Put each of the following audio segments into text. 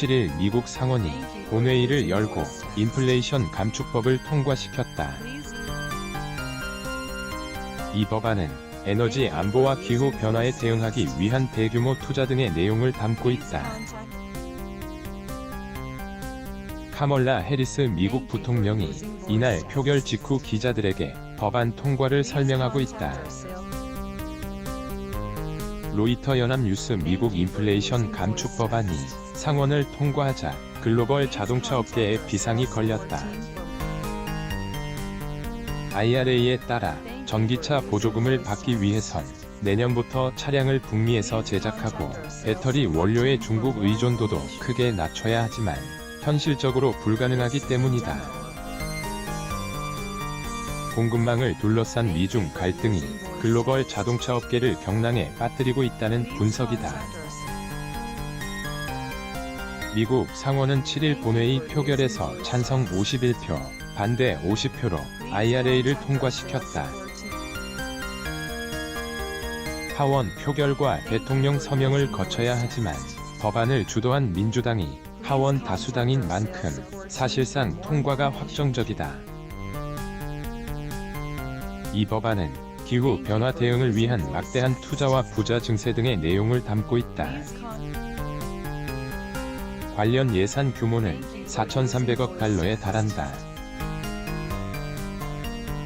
7일 미국 상원이 본회의를 열고 인플레이션 감축법을 통과시켰다. 이 법안은 에너지 안보와 기후 변화에 대응하기 위한 대규모 투자 등의 내용을 담고 있다. 카멀라 해리스 미국 부통령이 이날 표결 직후 기자들에게 법안 통과를 설명하고 있다. 로이터 연합 뉴스 미국 인플레이션 감축 법안이 상원을 통과하자 글로벌 자동차 업계에 비상이 걸렸다. IRA에 따라 전기차 보조금을 받기 위해선 내년부터 차량을 북미에서 제작하고 배터리 원료의 중국 의존도도 크게 낮춰야 하지만 현실적으로 불가능하기 때문이다. 공급망을 둘러싼 미중 갈등이 글로벌 자동차 업계를 경랑에 빠뜨리고 있다는 분석이다. 미국 상원은 7일 본회의 표결에서 찬성 51표, 반대 50표로 IRA를 통과시켰다. 하원 표결과 대통령 서명을 거쳐야 하지만 법안을 주도한 민주당이 하원 다수당인 만큼 사실상 통과가 확정적이다. 이 법안은 기후 변화 대응을 위한 막대한 투자와 부자 증세 등의 내용을 담고 있다. 관련 예산 규모는 4,300억 달러에 달한다.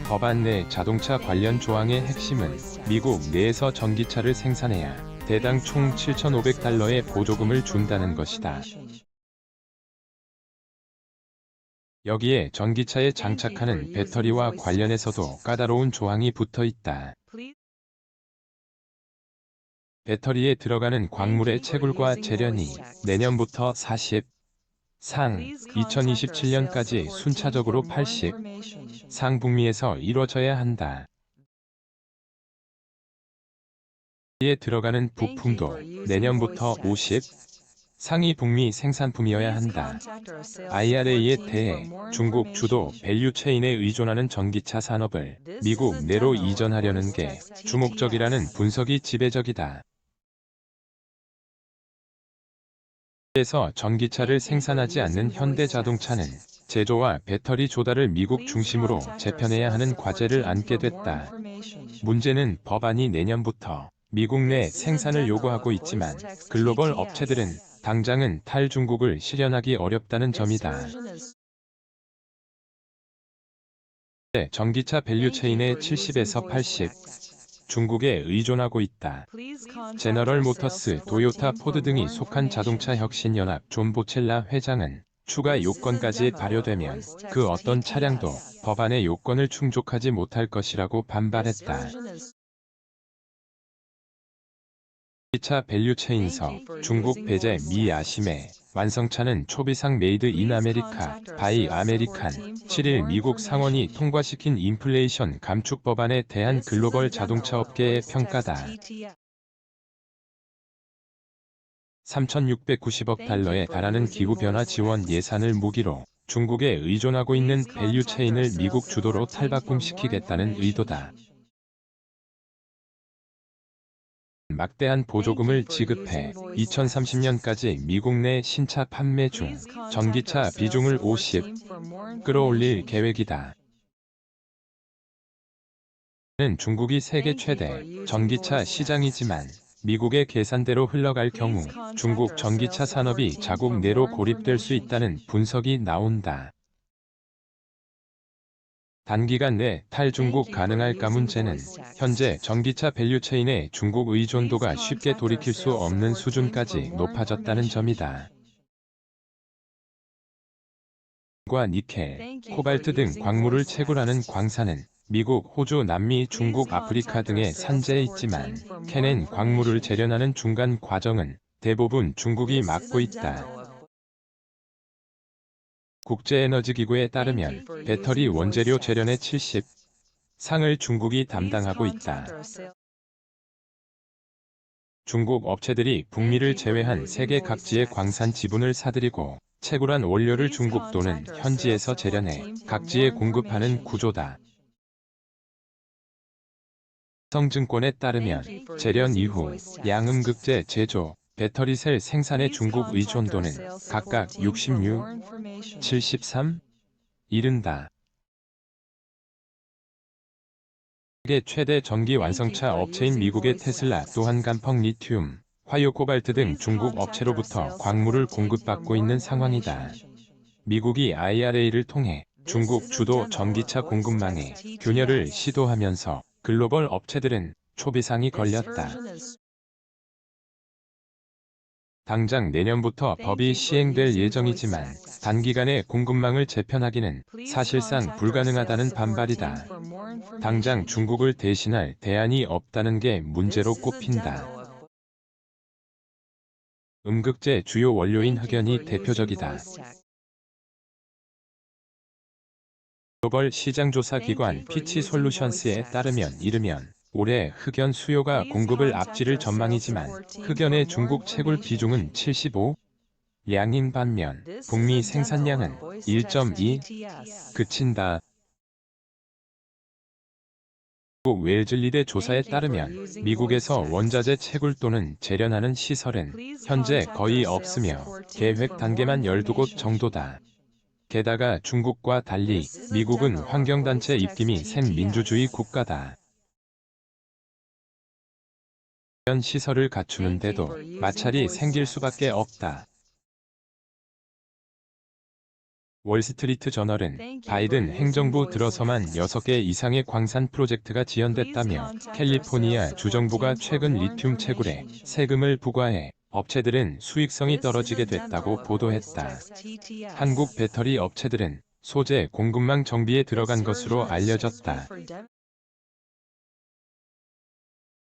법안 내 자동차 관련 조항의 핵심은 미국 내에서 전기차를 생산해야 대당 총 7,500달러의 보조금을 준다는 것이다. 여기에 전기차에 장착하는 배터리와 관련해서도 까다로운 조항이 붙어 있다. 배터리에 들어가는 광물의 채굴과 재련이 내년부터 40, 상 2027년까지 순차적으로 80, 상 북미에서 이루어져야 한다. 에 들어가는 부품도 내년부터 50, 상위 북미 생산품이어야 한다. IRA에 대해 중국 주도 밸류 체인에 의존하는 전기차 산업을 미국 내로 이전하려는 게 주목적이라는 분석이 지배적이다. 에서 전기차를 생산하지 않는 현대 자동차는 제조와 배터리 조달을 미국 중심으로 재편해야 하는 과제를 안게 됐다. 문제는 법안이 내년부터 미국 내 생산을 요구하고 있지만 글로벌 업체들은 당장은 탈중국을 실현하기 어렵다는 점이다. 네, 전기차 밸류체인의 70에서 80 중국에 의존하고 있다. 제너럴 모터스, 도요타, 포드 등이 속한 자동차 혁신연합 존 보첼라 회장은 추가 요건까지 발효되면 그 어떤 차량도 법안의 요건을 충족하지 못할 것이라고 반발했다. 전기차 밸류체인서 중국 배제 미 아심의 완성차는 초비상 메이드 인 아메리카 바이 아메리칸 7일 미국 상원이 통과시킨 인플레이션 감축 법안에 대한 글로벌 자동차 업계의 평가다. 3,690억 달러에 달하는 기후변화 지원 예산을 무기로 중국에 의존하고 있는 밸류체인을 미국 주도로 탈바꿈시키겠다는 의도다. 막대한 보조금을 지급해 2030년까지 미국 내 신차 판매 중 전기차 비중을 50 끌어올릴 계획이다. 는 중국이 세계 최대 전기차 시장이지만 미국의 계산대로 흘러갈 경우 중국 전기차 산업이 자국 내로 고립될 수 있다는 분석이 나온다. 단기간 내 탈중국 가능할 까 문제는 현재 전기차 밸류체인의 중국 의존도가 쉽게 돌이킬 수 없는 수준까지 높아졌다는 점이다. 과 니켈, 코발트 등 광물을 채굴하는 광산은 미국, 호주, 남미, 중국, 아프리카 등의 산재에 있지만 캐넨 광물을 재련하는 중간 과정은 대부분 중국이 맡고 있다. 국제에너지기구에 따르면 배터리 원재료 재련의 70 상을 중국이 담당하고 있다. 중국 업체들이 북미를 제외한 세계 각지의 광산 지분을 사들이고 채굴한 원료를 중국 또는 현지에서 재련해 각지에 공급하는 구조다. 성증권에 따르면 재련 이후 양음극재 제조, 배터리 셀 생산의 중국 의존도는 각각 66, 73, 이른다. 세계 최대 전기 완성차 업체인 미국의 테슬라 또한 간펑 리튬, 화요 코발트 등 중국 업체로부터 광물을 공급받고 있는 상황이다. 미국이 IRA를 통해 중국 주도 전기차 공급망에 균열을 시도하면서 글로벌 업체들은 초비상이 걸렸다. 당장 내년부터 법이 시행될 예정이지만 단기간에 공급망을 재편하기는 사실상 불가능하다는 반발이다. 당장 중국을 대신할 대안이 없다는 게 문제로 꼽힌다. 음극재 주요 원료인 흑연이 대표적이다. 글로벌 시장조사 기관 피치 솔루션스에 따르면 이르면 올해 흑연 수요가 공급을 앞지를 전망이지만 흑연의 중국 채굴 비중은 75, 양인 반면 북미 생산량은 1.2 그친다. 미국 웰즐리대 조사에 따르면 미국에서 원자재 채굴 또는 재련하는 시설은 현재 거의 없으며 계획 단계만 12곳 정도다. 게다가 중국과 달리 미국은 환경단체 입김이 센 민주주의 국가다. 이런 시설을 갖추는데도 마찰이 생길 수밖에 없다. 월스트리트 저널은 바이든 행정부 들어서만 6개 이상의 광산 프로젝트가 지연됐다며 캘리포니아 주정부가 최근 리튬 채굴에 세금을 부과해 업체들은 수익성이 떨어지게 됐다고 보도했다. 한국 배터리 업체들은 소재 공급망 정비에 들어간 것으로 알려졌다.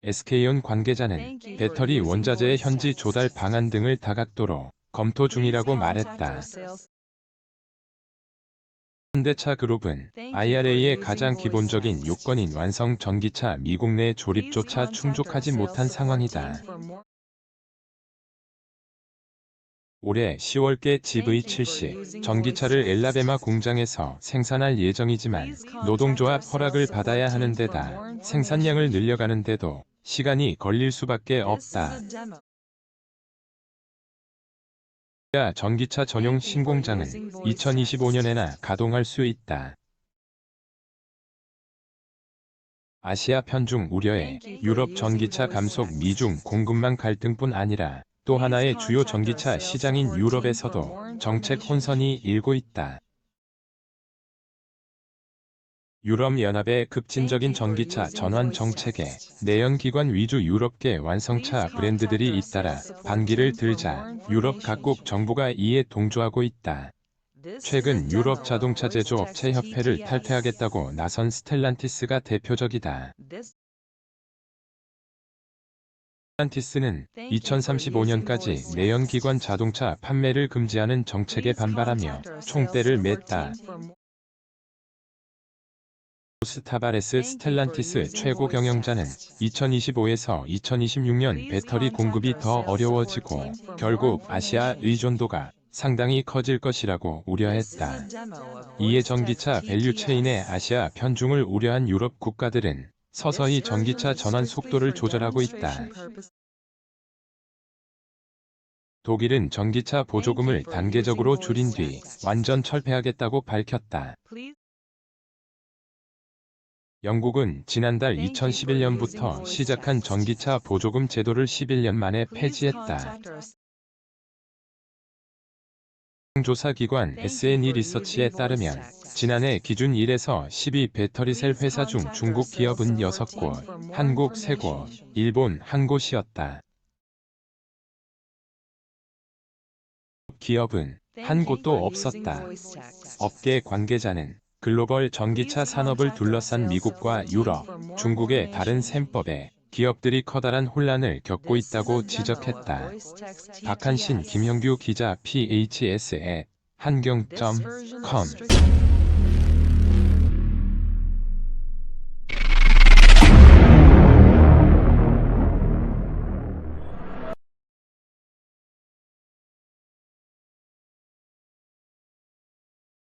SK온 관계자는 배터리 원자재의 현지 조달 방안 등을 다각도로 검토 중이라고 말했다. 현대차 그룹은 IRA의 가장 기본적인 요건인 완성 전기차 미국 내 조립조차 충족하지 못한 상황이다. 올해 10월께 GV70 전기차를 엘라베마 공장에서 생산할 예정이지만 노동조합 허락을 받아야 하는 데다 생산량을 늘려가는 데도 시간이 걸릴 수밖에 없다. 전기차 전용 신공장은 2025년에나 가동할 수 있다. 아시아 편중 우려에 유럽 전기차 감속 미중 공급망 갈등뿐 아니라 또 하나의 주요 전기차 시장인 유럽에서도 정책 혼선이 일고 있다. 유럽연합의 급진적인 전기차 전환 정책에 내연기관 위주 유럽계 완성차 브랜드들이 잇따라 반기를 들자 유럽 각국 정부가 이에 동조하고 있다. 최근 유럽 자동차 제조업체 협회를 탈퇴하겠다고 나선 스텔란티스가 대표적이다. 스텔란티스는 2035년까지 내연기관 자동차 판매를 금지하는 정책에 반발하며 총대를 맸다. 스타바레스 스텔란티스 최고 경영자는 2025에서 2026년 배터리 공급이 더 어려워지고 결국 아시아 의존도가 상당히 커질 것이라고 우려했다. 이에 전기차 밸류체인의 아시아 편중을 우려한 유럽 국가들은 서서히 전기차 전환 속도를 조절하고 있다. 독일은 전기차 보조금을 단계적으로 줄인 뒤 완전 철폐하겠다고 밝혔다. 영국은 지난달 2011년부터 시작한 전기차 보조금 제도를 11년 만에 폐지했다. 조사기관 SNE 리서치에 따르면 지난해 기준 1에서 12 배터리셀 회사 중 중국 기업은 6곳, 한국 3곳, 일본 1곳이었다. 기업은 한 곳도 없었다. 업계 관계자는 글로벌 전기차 산업을 둘러싼 미국과 유럽, 중국의 다른 셈법에 기업들이 커다란 혼란을 겪고 있다고 지적했다. 박한신 김형규 기자 phs 한경.com